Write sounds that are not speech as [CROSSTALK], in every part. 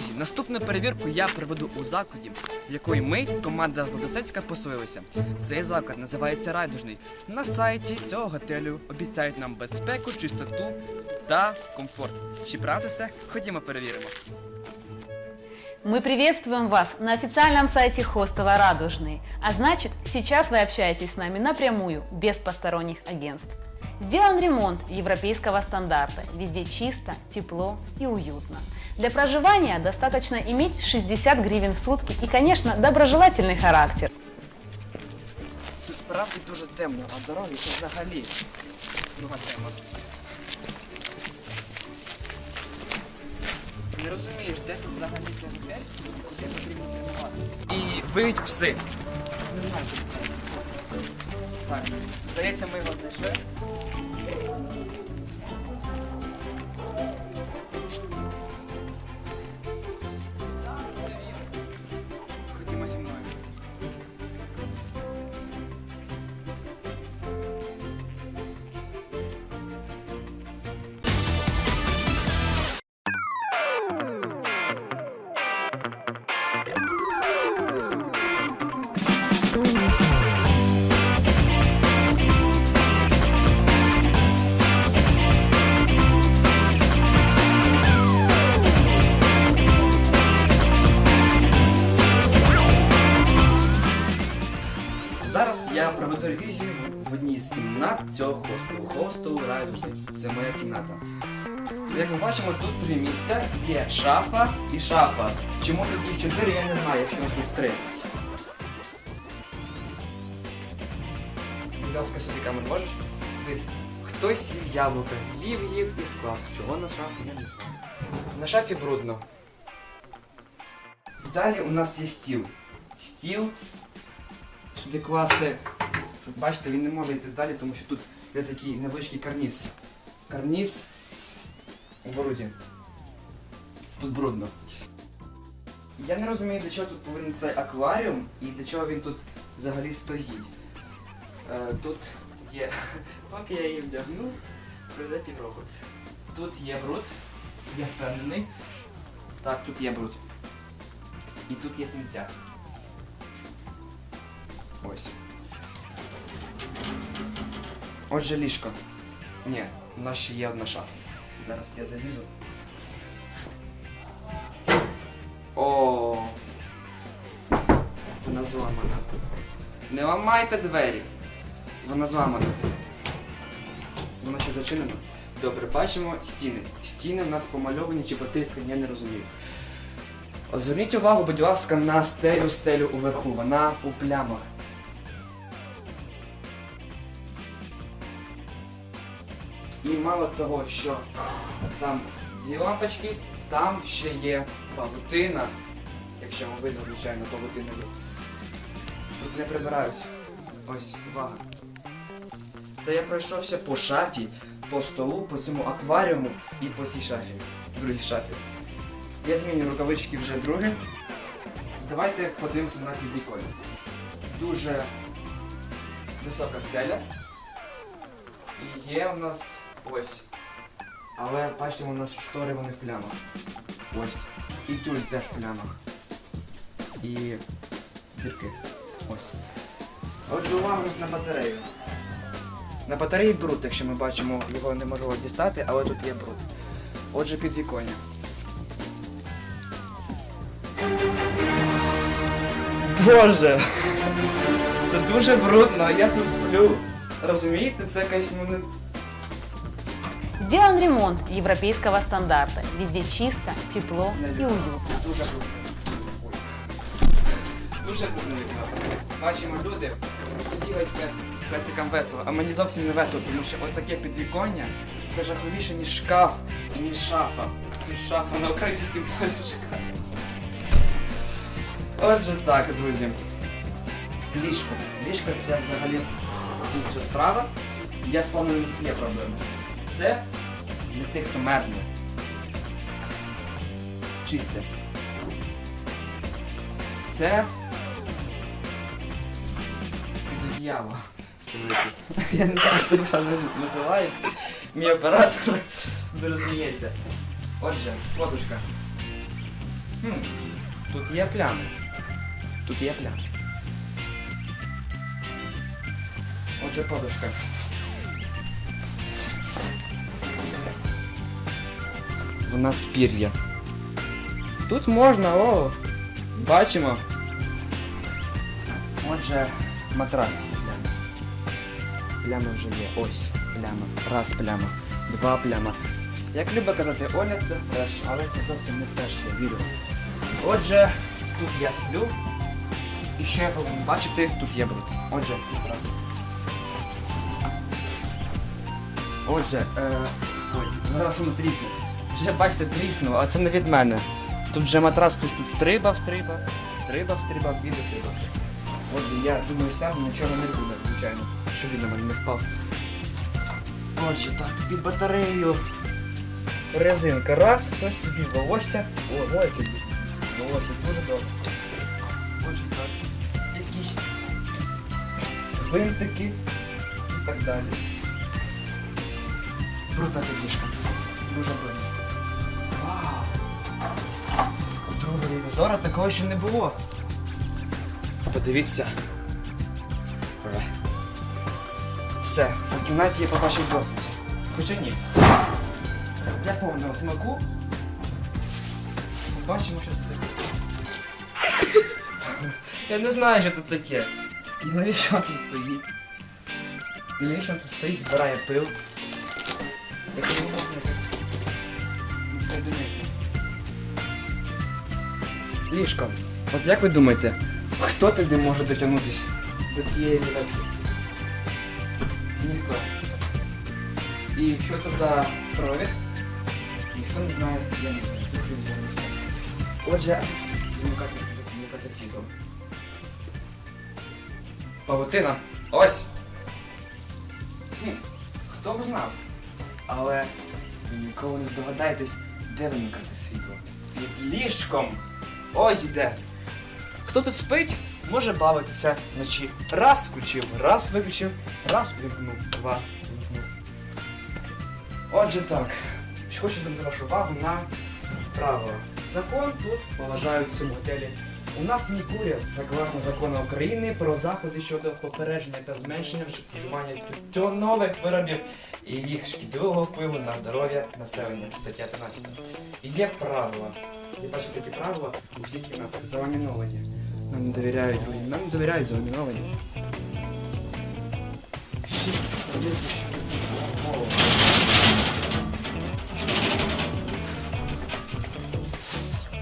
Друзі, наступну перевірку я проведу у закладі, в якої ми, команда Златосецька, поселилися. Цей заклад називається Райдужний. На сайті цього готелю обіцяють нам безпеку, чистоту та комфорт. Чи правда це? Ходімо перевіримо. Мы приветствуем вас на официальном сайте хостела «Радужный». А значит, сейчас вы общаетесь с нами напрямую, без посторонних агентств. Сделан ремонт европейского стандарта. Везде чисто, тепло и уютно. Для проживания достаточно иметь 60 гривен в сутки и, конечно, доброжелательный характер. Тут справді дуже темно, а дороги це взагалі друга тема. Не розумієш, де тут взагалі цей готель, куди потрібно прямувати. І виють пси. Нормально. Так, Здається, ми його знайшли. Райдужний. Це моя кімната. Як ми бачимо, тут три місця. Є шафа і шафа. Чому тут їх чотири, я не знаю, якщо у нас тут три. Будь ласка, сюди камеру можеш? Дивись. Хтось яблука, їв їв і склав. Чого на шафу, я не знаю. На шафі брудно. Далі у нас є стіл. Стіл сюди класти. Бачите, він не може йти далі, тому що тут є такий невеличкий карніз. Карніз у бруді. Тут брудно. Я не розумію, для чого тут повинен цей акваріум і для чого він тут взагалі стоїть. Е, тут є. [LAUGHS] Поки я її вдягну, пройде півроку. Тут є бруд, я впевнений. Так, тут є бруд. І тут є сміття. Ось. Отже, ліжко. Ні, у нас ще є одна шафа. Зараз я залізу. О. Вона зламана. Не ламайте двері. Вона зламана. Вона ще зачинена. Добре, бачимо стіни. Стіни в нас помальовані чи потискані, я не розумію. Зверніть увагу, будь ласка, на стелю стелю уверху. Вона у плямах. І мало того, що там дві лампочки, там ще є павутина. Якщо вам видно, звичайно, павутина є. Тут не прибирають. Ось, увага. Це я пройшовся по шафі, по столу, по цьому акваріуму і по цій шафі. Другій шафі. Я зміню рукавички вже друге. Давайте подивимося на підвіконня. Дуже висока стеля. І є у нас ось. Але бачимо, у нас штори вони в плямах. Ось. І тюль теж в плямах. І дірки. Ось. Отже, увага нас на батарею. На батареї бруд, якщо ми бачимо, його неможливо дістати, але тут є бруд. Отже, підвіконня. Боже! Це дуже брудно, я тут сплю. Розумієте, це якась ну, Сделан ремонт европейского стандарта. Везде чисто, тепло и уютно. Дуже. Дуже. Бачимо, люди бігають пес, песикам весело, а мені зовсім не весело, тому що ось таке підвіконня це жахливіше, ніж шкаф і ніж шафа. Ніж шафа на українській мові шкаф. Отже так, друзі. Ліжко. Ліжко це взагалі інша справа. Я впевнений, тут є проблеми. Це для тих, хто мерзне. Чисте. Це підодіяло. Я не знаю, як це називається. Мій оператор дуже сміється. Отже, подушка. Хм, тут є плями. Тут є плями. Отже, подушка. Вона з пір'я. Тут можна, о! Бачимо. Отже, матрас. Пляма. Вже є. Ось пляма. Раз пляма. Два пляма. Як любить казати Оля, це фреш, але це зовсім не фреш, я вірю. Отже, тут я сплю. І що я повинен бачити, тут є бруд. Отже, раз. Отже, е... Ой, зараз воно трісне. Вже бачите, тріснув, а це не від мене. Тут вже матрас хтось тут стрибав, стрибав, стрибав, стрибав, він стрибав. Отже, я думаю, сяду нічого не буде, звичайно. Що він на мене не впав. Отже, так, під батарею. Резинка раз, хтось собі волосся. О, ой, яке волосся дуже добре. Отже, так. Якісь гвинтики і так далі. Брудна підліжка. Дуже брудна. Другого ревізора такого ще не було. Подивіться. Все, у кімнаті я побачив досить. Хоча ні. Для повного смаку. Побачимо, що це таке. Я не знаю, що це таке. І навіщо тут стоїть? Навіщо тут стоїть, збирає пил. Як Ліжко. От як ви думаєте, хто туди може дотягнутися до тієї розетки? Ніхто. І що це за провід? Ніхто не знає, я не знаю. Отже, вмикати світло. Павутина. Ось! Хм, хто б знав? Але ви ніколи не здогадаєтесь, де вимикати світло. Під ліжком. Ось де. Хто тут спить, може бавитися вночі. Раз включив, раз виключив, раз увімкнув, два вимкнув. Отже так. Хочу звернути вашу увагу на правила. Закон тут поважають в цьому готелі. У нас не курять, согласно закону України про заходи щодо попередження та зменшення вживання тютюнових виробів і їх шкідливого впливу на здоров'я населення. Стаття 13. І є правила. Я бачу такі правила у всіх кімнатах. Заламіновані. Нам не довіряють. Нам не довіряють заламіновані.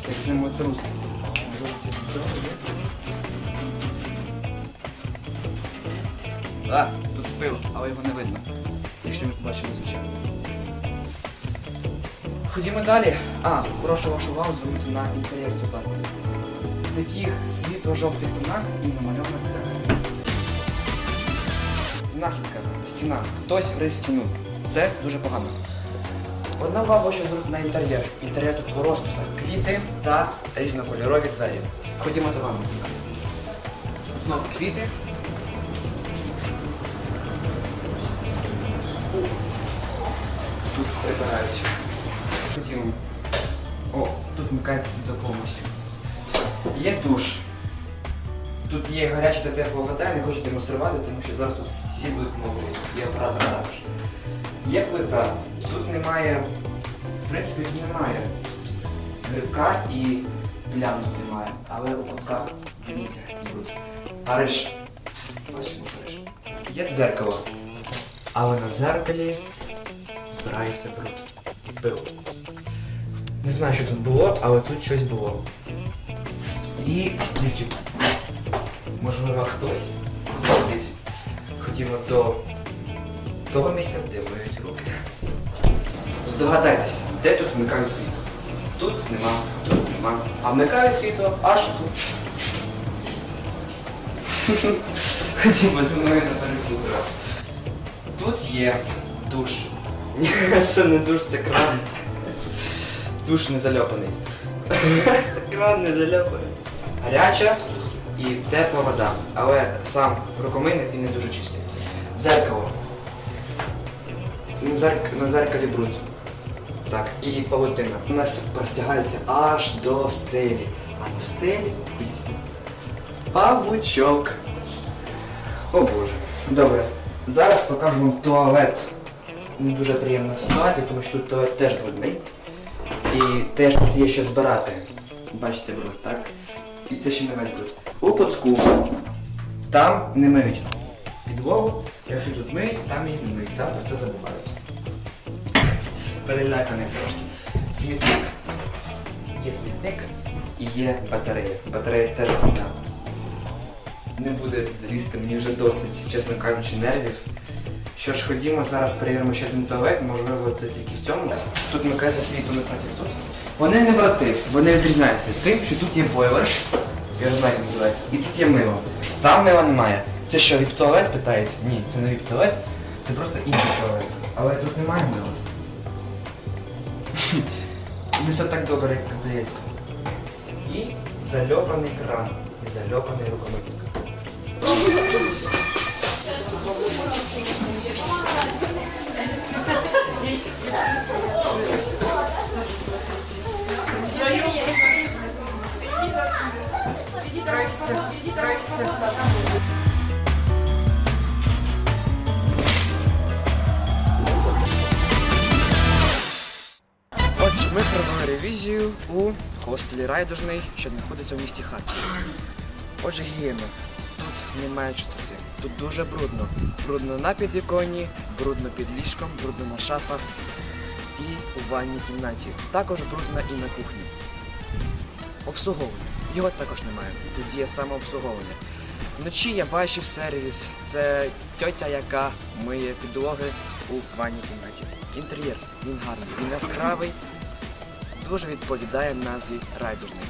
Це землетрус. А, тут пил, але його не видно. Якщо ми побачимо, звичайно. Ходімо далі. А, прошу вашу увагу звернути на інтер'єр цього. В таких світло-жовтих тонах і намальована Знахідка, стіна. Хтось гриз стіну. Це дуже погано. Одна увага, що звернути на інтер'єр. Інтер'єр тут по розписах. Квіти та різнокольорові двері. Ходімо до вами. Знову квіти. Тут прибирають. Ходімо. О, тут вмикається повністю. Є душ. Тут є гаряча та тепла вода, я не хочу демонструвати, тому що зараз тут всі будуть мокрі. Є оператор також. Є плита. Тут немає, в принципі, немає грибка і плям немає. Але у кутках дивіться, бруд. Париж. Бачимо Париж. Є дзеркало. Але на дзеркалі збирається бруд. Пиво. Не знаю, що тут було, але тут щось було. І стільчик. Можливо, хтось сидить. Ходімо до того місця, де миють руки. Здогадайтеся, де тут вмикають світло? Тут нема, тут нема. А вмикають світло аж тут. [LAUGHS] Ходімо зі мною на перепутку. Тут є душ. [LAUGHS] Це не душ, це кран. Душ не зальопаний. [LAUGHS] Кран не зальопаний. Гаряча і тепла вода. Але сам рукомийник він не дуже чистий. Дзеркало. На, дзерк... на дзеркалі бруд. Так, і павутина. У нас простягається аж до стелі. А на стелі пісня. Павучок. О боже. Добре. Зараз покажу вам туалет. Не дуже приємна ситуація, тому що тут туалет теж брудний. І теж тут є що збирати. Бачите бруд, так? І це ще не весь бруд. У кутку. Там не миють підлогу. Якщо тут миють, там її не миють. Там про це забувають. Переляканий трошки. Смітник. Є смітник і є батарея. Батарея теж брудна. Не буде лізти, мені вже досить, чесно кажучи, нервів. Що ж, ходімо, зараз перевіримо ще один туалет, можливо, це тільки в цьому. Тут микається світло не так, як тут. Вони не брати, вони відрізняються тим, що тут є бойлер, я не знаю, як називається, і тут є мило. Там мила немає. Це що, віп-туалет питається? Ні, це не віп-туалет, це просто інший туалет. Але тут немає мила. Не все так добре, як здається. І зальопаний кран, і зальопаний рукомийник. Отже, Ми провели ревізію у хостелі Райдужний, що знаходиться в місті Харків. Отже, гігієна. Тут немає чистоти. Тут дуже брудно. Брудно на підвіконні, брудно під ліжком, брудно на шафах і у ванній кімнаті. Також брудно і на кухні. Обслуговування. Його також немає. Тут є самообслуговування. Вночі я бачив сервіс. Це тьотя, яка миє підлоги у ванній кімнаті. Інтер'єр, він гарний, він яскравий, дуже відповідає назві райдужний.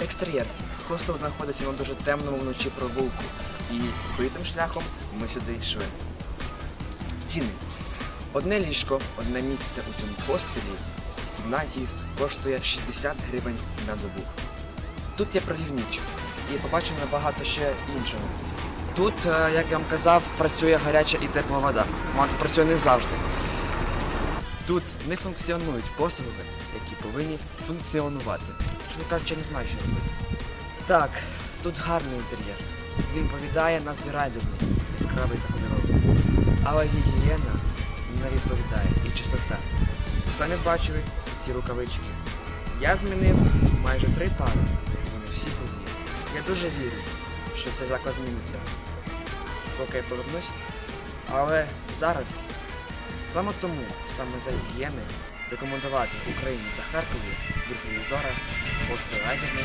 Екстер'єр. Хостел знаходиться на дуже темному вночі провулку. І битим шляхом ми сюди йшли. Ціни. Одне ліжко, одне місце у цьому хостелі в кімнаті коштує 60 гривень на добу. Тут я провів ніч і побачив набагато ще іншого. Тут, е, як я вам казав, працює гаряча і тепла вода. Вона працює не завжди. Тут не функціонують послуги, які повинні функціонувати. Чесно кажучи, я не знаю, що робити. Так, тут гарний інтер'єр. Він повідає назві райдужний, яскравий та кольоровий. Але гігієна не відповідає і чистота. Самі бачили ці рукавички. Я змінив майже три пари, і вони всі брудні. Я дуже вірю, що цей заклад зміниться. Поки я повернусь. Але зараз саме тому, саме за гігієни, рекомендувати Україні та Харкові друг Зора, хостел райдужний.